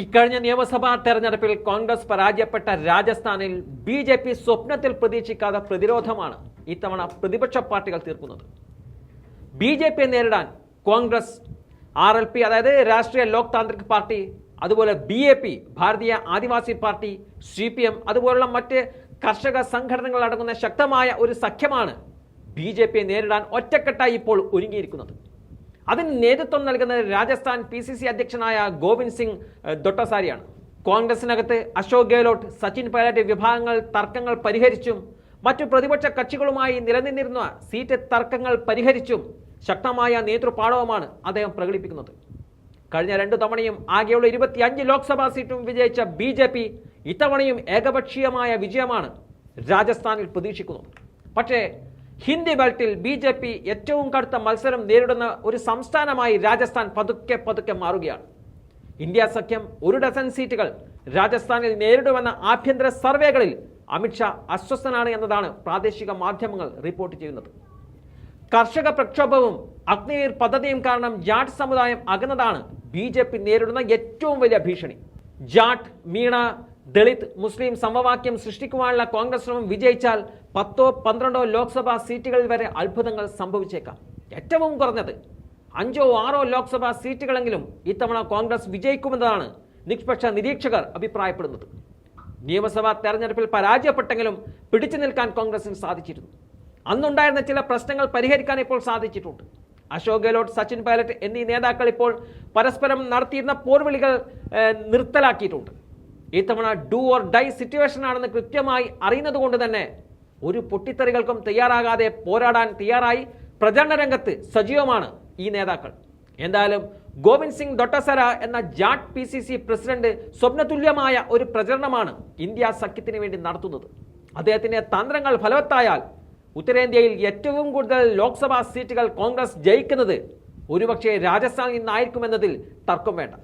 ഇക്കഴിഞ്ഞ നിയമസഭാ തെരഞ്ഞെടുപ്പിൽ കോൺഗ്രസ് പരാജയപ്പെട്ട രാജസ്ഥാനിൽ ബി ജെ പി സ്വപ്നത്തിൽ പ്രതീക്ഷിക്കാത്ത പ്രതിരോധമാണ് ഇത്തവണ പ്രതിപക്ഷ പാർട്ടികൾ തീർക്കുന്നത്. ബി ജെ പിയെ നേരിടാൻ കോൺഗ്രസ് ആർ എൽ പി അതായത് രാഷ്ട്രീയ ലോക് താന്ത്രിക് പാർട്ടി അതുപോലെ B A P Bharatiya Adivasi party C P M അതുപോലുള്ള മറ്റ് കർഷക സംഘടനകൾ അടങ്ങുന്ന ശക്തമായ ഒരു സഖ്യമാണ് ബി ജെ പിയെ നേരിടാൻ ഒറ്റക്കെട്ടായി ഇപ്പോൾ ഒരുങ്ങിയിരിക്കുന്നത്. അതിന് നേതൃത്വം നൽകുന്നത് രാജസ്ഥാൻ പി സി സി അധ്യക്ഷനായ ഗോവിന്ദ് സിംഗ് ദൊട്ടസാരിയാണ്. കോൺഗ്രസിനകത്ത് അശോക് ഗെഹ്ലോട്ട് സച്ചിൻ പൈലറ്റ് വിഭാഗങ്ങൾ തർക്കങ്ങൾ പരിഹരിച്ചും മറ്റു പ്രതിപക്ഷ കക്ഷികളുമായി നിലനിന്നിരുന്ന സീറ്റ് തർക്കങ്ങൾ പരിഹരിച്ചും ശക്തമായ നേതൃപാടവമാണ് അദ്ദേഹം പ്രകടിപ്പിക്കുന്നത്. കഴിഞ്ഞ രണ്ടു തവണയും ആകെയുള്ള ഇരുപത്തിയഞ്ച് ലോക്സഭാ സീറ്റും വിജയിച്ച ബി ജെ പി ഇത്തവണയും ഏകപക്ഷീയമായ വിജയമാണ് രാജസ്ഥാനിൽ പ്രതീക്ഷിക്കുന്നത്. പക്ഷേ ഹിന്ദി ബെൽറ്റിൽ ബി ജെ പി ഏറ്റവും കടുത്ത മത്സരം നേരിടുന്ന ഒരു സംസ്ഥാനമായി രാജസ്ഥാൻ പതുക്കെ പതുക്കെ മാറുകയാണ്. ഇന്ത്യ സഖ്യം ഒരു ഡസൻ സീറ്റുകൾ രാജസ്ഥാനിൽ നേരിടുമെന്ന ആഭ്യന്തര സർവേകളിൽ അമിത്ഷാ അസ്വസ്ഥനാണ് എന്നതാണ് പ്രാദേശിക മാധ്യമങ്ങൾ റിപ്പോർട്ട് ചെയ്യുന്നത്. കർഷക പ്രക്ഷോഭവും അഗ്നിവീർ പദ്ധതിയും കാരണം ജാട്ട് സമുദായം അകന്നതാണ് ബി നേരിടുന്ന ഏറ്റവും വലിയ ഭീഷണി. ജാട്ട് മീണ ദളിത് മുസ്ലിം സമവാക്യം സൃഷ്ടിക്കുവാനുള്ള കോൺഗ്രസ് ശ്രമം വിജയിച്ചാൽ പത്തോ പന്ത്രണ്ടോ ലോക്സഭാ സീറ്റുകളിൽ വരെ അത്ഭുതങ്ങൾ സംഭവിച്ചേക്കാം. ഏറ്റവും കുറഞ്ഞത് അഞ്ചോ ആറോ ലോക്സഭാ സീറ്റുകളെങ്കിലും ഇത്തവണ കോൺഗ്രസ് വിജയിക്കുമെന്നതാണ് നിഷ്പക്ഷ നിരീക്ഷകർ അഭിപ്രായപ്പെടുന്നത്. നിയമസഭാ തെരഞ്ഞെടുപ്പിൽ പരാജയപ്പെട്ടെങ്കിലും പിടിച്ചു നിൽക്കാൻ കോൺഗ്രസിന് സാധിച്ചിരുന്നു. അന്നുണ്ടായിരുന്ന ചില പ്രശ്നങ്ങൾ പരിഹരിക്കാൻ ഇപ്പോൾ സാധിച്ചിട്ടുണ്ട്. അശോക് ഗെഹ്ലോട്ട് സച്ചിൻ പൈലറ്റ് എന്നീ നേതാക്കൾ ഇപ്പോൾ പരസ്പരം നടത്തിയിരുന്ന പോർവിളികൾ നിർത്തലാക്കിയിട്ടുണ്ട്. ഇത്തവണ ഡു ഓർ ഡൈ സിറ്റുവേഷൻ ആണെന്ന് കൃത്യമായി അറിയുന്നത് കൊണ്ട് തന്നെ ഒരു പൊട്ടിത്തെറികൾക്കും തയ്യാറാകാതെ പോരാടാൻ തയ്യാറായി പ്രചരണ രംഗത്ത് സജീവമാണ് ഈ നേതാക്കൾ. എന്തായാലും ഗോവിന്ദ് സിംഗ് ദൊട്ടസര എന്ന Jat P C C president സ്വപ്നതുല്യമായ ഒരു പ്രചരണമാണ് ഇന്ത്യ സഖ്യത്തിന് വേണ്ടി നടത്തുന്നത്. അദ്ദേഹത്തിന്റെ തന്ത്രങ്ങൾ ഫലവത്തായാൽ ഉത്തരേന്ത്യയിൽ ഏറ്റവും കൂടുതൽ ലോക്സഭാ സീറ്റുകൾ കോൺഗ്രസ് ജയിക്കുന്നത് ഒരുപക്ഷെ രാജസ്ഥാനിൽ നിന്നായിരിക്കുമെന്നതിൽ തർക്കം വേണ്ട.